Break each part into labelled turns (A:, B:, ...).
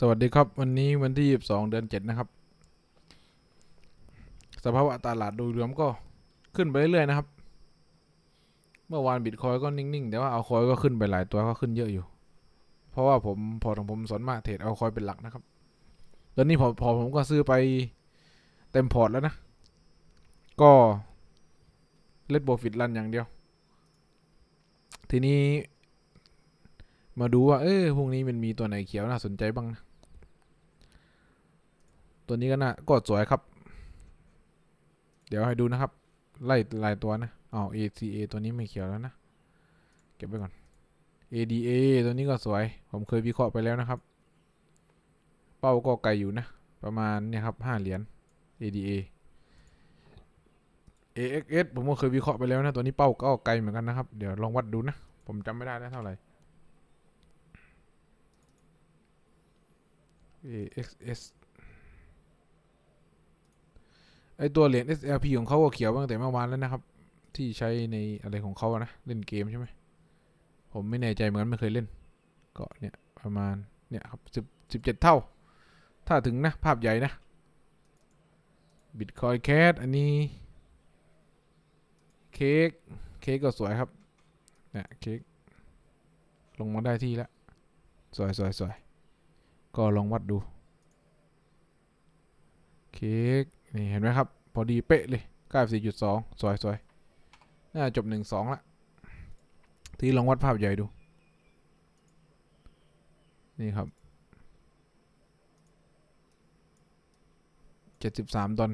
A: สวัสดีครับวันนี้วันที่ 22 เดือน 7 นะครับ สภาวะตลาดโดยรวมก็ขึ้นไปเรื่อยๆนะครับ เมื่อวานบิตคอยก็นิ่งๆ แต่ว่าเอาคอยก็ขึ้นไปหลายตัวก็ขึ้นเยอะอยู่ เพราะว่าผมพอของผมสนมากเทรดเอาคอยเป็นหลักนะครับ ตอนนี้พอพอผมก็ซื้อไปเต็มพอร์ตแล้วนะ ก็เล็ดโบฟิตรันอย่างเดียว ทีนี้มาดูว่า เออพรุ่งนี้มันมีตัวไหนเขียวน่าสนใจบ้างนะ ตัวนี้ก็น่าก็สวยครับ เดี๋ยวให้ดูนะครับ ไล่ลายตัวนะอ๋อ ACA ตัวนี้ไม่เขียวแล้วนะ เก็บไว้ก่อน ADA ตัวนี้ก็สวย ผมเคยวิเคราะห์ไปแล้วนะครับ เป้าก็ไกลอยู่นะ ประมาณเนี่ยครับห้าเหรียญ ADA AXS ผมก็เคยวิเคราะห์ไปแล้วนะ ตัวนี้เป้าก็ไกลเหมือนกันนะครับ เดี๋ยวลองวัดดูนะ ผมจำไม่ได้แล้วเท่าไหร่ AXS ไอตัวเหรียญ SLP ของเขาก็เขียวตั้งแต่เมื่อวานแล้วนะครับ ที่ใช้ในอะไรของเขาอะนะ เล่นเกมใช่ไหม ผมไม่แน่ใจเหมือนกันไม่เคยเล่น ก็เนี่ยประมาณเนี่ยครับสิบสิบเจ็ดเท่า ถ้าถึงนะ ภาพใหญ่นะ Bitcoin Cash อันนี้ เค้กเค้กก็สวยครับเนี่ยเค้กลงมาได้ที่แล้ว สวยสวยสวยก็ลองวัดดู เค้ก นี่เห็นไหมครับ พอดีเป๊ะเลย 94.2 สวยสวยน่าจบ 1 2 ละ ทีลองวัดภาพใหญ่ดู นี่ครับ 73 ดอล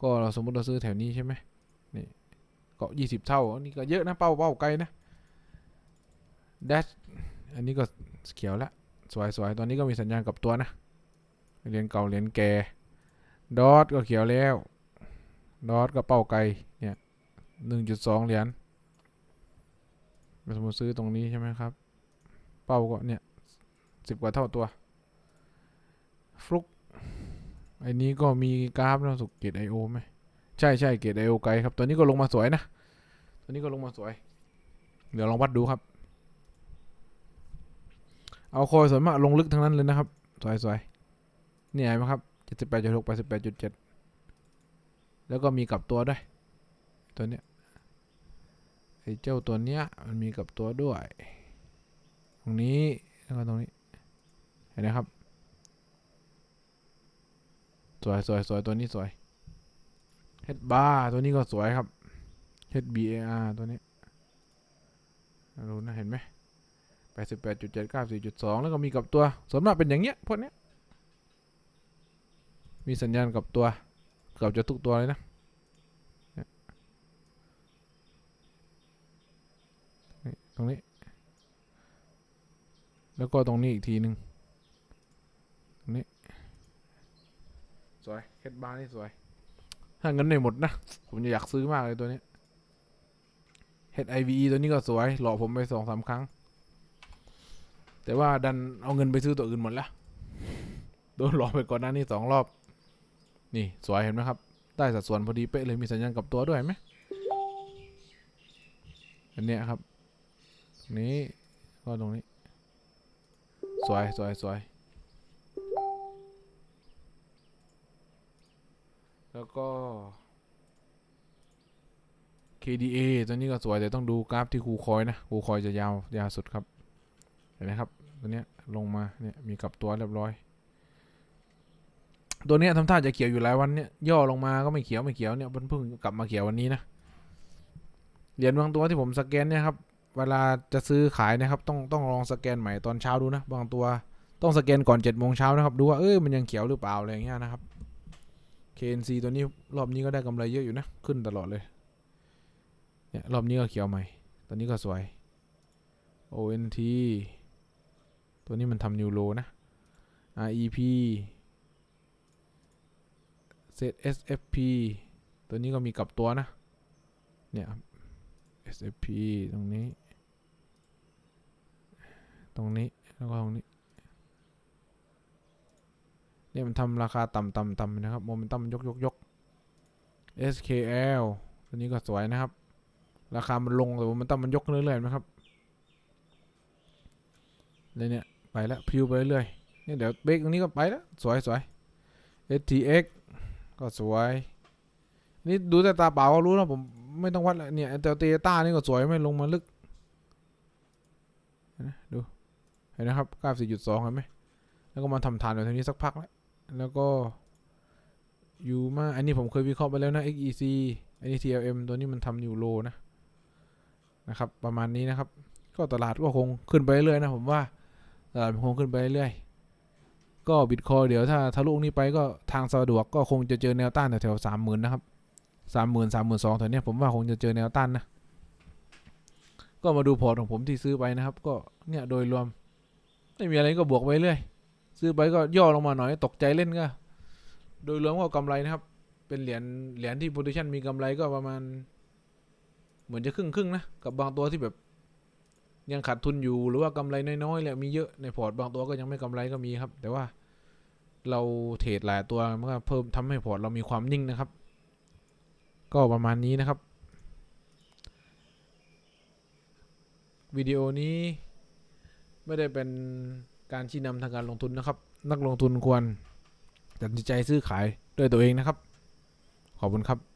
A: ก็เราสมมติเราซื้อแถวนี้ใช่ไหมนี่ก็20 เท่าอันนี้ก็เยอะนะ เป้าเป้าไกลนะดชอันนี้ก็เขียวล้วสวยสวยตอนนี้ก็มีสัญญาณกับตัวนะ เหรียญเก่า เหรียญแก่ ดอทก็เขียวแล้ว ดอทก็เป้าไกลเนี่ยหนึ่งจุดสองเหรียญสมมติซื้อตรงนี้ใช่ไหมครับ เป้าก็เนี่ยสิบกว่าเท่าตัว ฟลุกไอ้นี้ก็มีกราฟนะสุกเกตไอโอไหมใช่ใช่เกตไอโอไกลครับ ตัวนี้ก็ลงมาสวยนะ ตัวนี้ก็ลงมาสวย เดี๋ยวลองวัดดูครับ เอาคอยส่วนมากลงลึกทั้งนั้นเลยนะครับ สวยๆนี่เห็นไหมครับ จ็ดสิบแปดจุดหกแปดสิบแปดจุดเจ็ดแล้วก็มีกับตัวด้วย ตัวเนี้ยไอ้เจ้าตัวเนี้ยมันมีกับตัวด้วย ตรงนี้แล้วก็ตรงนี้ เห็นไหมครับ สวยสวยสวยตัวนี้สวย H bar ตัวนี้ก็สวยครับ H B A R ตัวนี้รู้นะเห็นไหมแปดสิบแปดจุดเจ็ดเก้าสี่จุดสองแล้วก็มีกับตัวส่วนมากเป็นอย่างเงี้ยพวกเนี้ย มีสัญญาณกับตัวเกือบจะทุกตัวเลยนะตรงนี้ แล้วก็ตรงนี้อีกทีหนึ่งตรงนี้ สวยเฮดบาร์นี่สวย ถ้าเงินในหมดนะ ผมจะอยากซื้อมากเลยตัวนี้ย HIVE ตัวนี้ก็สวย หลอกผมไปสองสามครั้ง แต่ว่าดันเอาเงินไปซื้อตัวอื่นหมดแล้วโดนหลอกไปก่อนหน้านี้สองรอบ นี่สวยเห็นไหมครับ ได้สัดส่วนพอดีเป๊ะเลยมีสัญญาณกับตัวด้วยไหมอันเนี้ยครับ นี้ก็ตรงนี้ สวยสวยสวยแล้วก็ KDA ตัวนี้ก็สวยแต่ต้องดูกราฟที่ครูคอยนะครูคอยจะยาวยาวสุดครับ เห็นไหมครับ ตัวเนี้ยลงมาเนี่ยมีกับตัวเรียบร้อย ตัวเนี้ยทำท่าจะเขียวอยู่หลายวันเนี่ยย่อลงมาก็ไม่เขียวไม่เขียวเนี่ยมันเพิ่งกลับมาเขียววันนี้นะเหรียญบางตัวที่ผมสแกนเนี่ยครับเวลาจะซื้อขายนะครับ ต้องต้องลองสแกนใหม่ตอนเช้าดูนะ บางตัวต้องสแกนก่อน7จ็ดโมงเช้านะครับ ดูว่าเอ้ยมันยังเขียวหรือเปล่าอะไรอย่างเงี้ยนะครับ KNC ตัวนี้รอบนี้ก็ได้กำไรเยอะอยู่นะ ขึ้นตลอดเลยเนี่ยรอบนี้ก็เขียวใหม่ ตัวนี้ก็สวย ONT ตัวนี้มันทำนิวโลนะ REP ZSFP ตัวนี้ก็มีกลับตัวนะ เนี่ย SFP ตรงนี้ ตรงนี้ แล้วก็ตรงนี้ เนี่ยมันทำราคาต่ำต่ำต่ำนะครับ โมเมนตัมมันยกยกยก SKL ตัวนี้ก็สวยนะครับ ราคามันลงแต่โมเมนตัมมันยกเรื่อยๆนะครับเลยเนี่ย ไปแล้วพิวไปเรื่อยๆเนี่ยเดี๋ยวเบรกตรงนี้ก็ไปแล้ว สวยสวย STX ก็สวย นี่ดูแต่ตาเปล่าก็รู้นะผมไม่ต้องวัดแล้วเนี่ยแต่เตต้านี่ก็สวยไม่ลงมาลึกเห็นไหมดูเห็นนะครับ94.2เห็นไหมแล้วก็มาทำฐานแบบนี้สักพักแล้วแล้วก็อยู่มาอันนี้ผมเคยวิเคราะห์ไปแล้วนะ XEC อันนี้ TLM ตัวนี้มันทำนิวโลนะนะครับประมาณนี้นะครับ ก็ตลาดก็คงขึ้นไปเรื่อยนะผมว่าตลาดคงขึ้นไปเรื่อย ก็บิตคอยเดี๋ยวถ้าทะลุนี้ไปก็ทางสะดวกก็คงจะเจอแนวต้านแถวๆสามหมื่นนะครับสามหมื่นสามหมื่นสองแถวเนี้ยผมว่าคงจะเจอแนวต้านนะก็มาดูพอร์ตของผมที่ซื้อไปนะครับ ก็เนี่ยโดยรวม ไม่มีอะไรก็บวกไปเรื่อยซื้อไปก็ย่อลงมาหน่อยตกใจเล่นก็ โดยรวมก็กำไรนะครับ เป็นเหรียญเหรียญที่ position มีกำไรก็ประมาณ เหมือนจะครึ่งครึ่งนะกับบางตัวที่แบบ ยังขาดทุนอยู่หรือว่ากำไรน้อยๆแหละมีเยอะในพอร์ตบางตัวก็ยังไม่กำไรก็มีครับ แต่ว่า เราเทรดหลายตัวมันก็เพิ่มทำให้พอร์ตเรามีความนิ่งนะครับ ก็ประมาณนี้นะครับ วิดีโอนี้ไม่ได้เป็นการชี้นำทางการลงทุนนะครับ นักลงทุนควรตัดสินใจซื้อขายด้วยตัวเองนะครับ ขอบคุณครับ